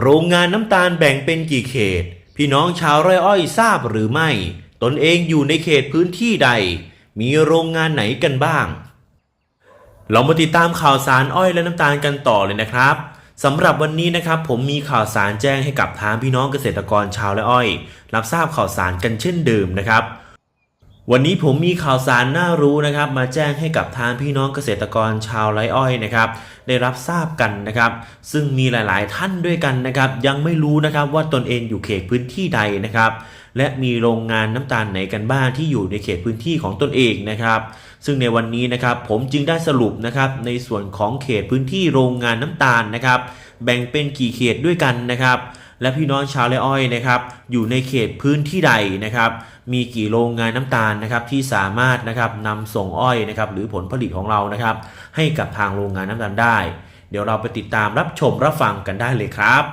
โรงงานน้ำตาลแบ่งเป็นกี่เขต พี่น้องชาวไร่อ้อยทราบหรือไม่ ตนเองอยู่ในเขตพื้นที่ใด มีโรงงานไหนกันบ้าง เรามาติดตามข่าวสารอ้อยและน้ำตาลกันต่อเลยนะครับสำหรับวันนี้นะครับผมมีข่าวสารแจ้งให้กับทางพี่น้องเกษตรกรชาวและอ้อย รับทราบข่าวสารกันเช่นเดิมนะครับ วันนี้ผมมีข่าวสารน่ารู้นะครับ มาแจ้งให้กับทางพี่น้องเกษตรกรชาวไร่อ้อยนะครับ ได้รับทราบกันนะครับ ซึ่งมีหลาย ๆ ท่านด้วยกันนะครับ ยังไม่รู้นะครับว่าตนเองอยู่เขตพื้นที่ใดนะครับ และมีโรงงานน้ำตาลไหนกันบ้างที่อยู่ในเขตพื้นที่ของตนเองนะครับ ซึ่งในวันนี้นะครับผมจึงได้สรุปนะครับในส่วนของเขตพื้นที่โรงงานน้ำตาลนะครับ แบ่งเป็นกี่เขตด้วยกันนะครับ และพี่น้องชาวไรอ้อยนะครับ อยู่ในเขตพื้นที่ใดนะครับ มีกี่โรงงานน้ำตาลนะครับที่สามารถนะครับนำส่งอ้อยนะครับหรือผลผลิตของเรานะครับ ให้กับทางโรงงานน้ำตาลได้ เดี๋ยวเราไปติดตามรับชมรับฟังกันได้เลยครับ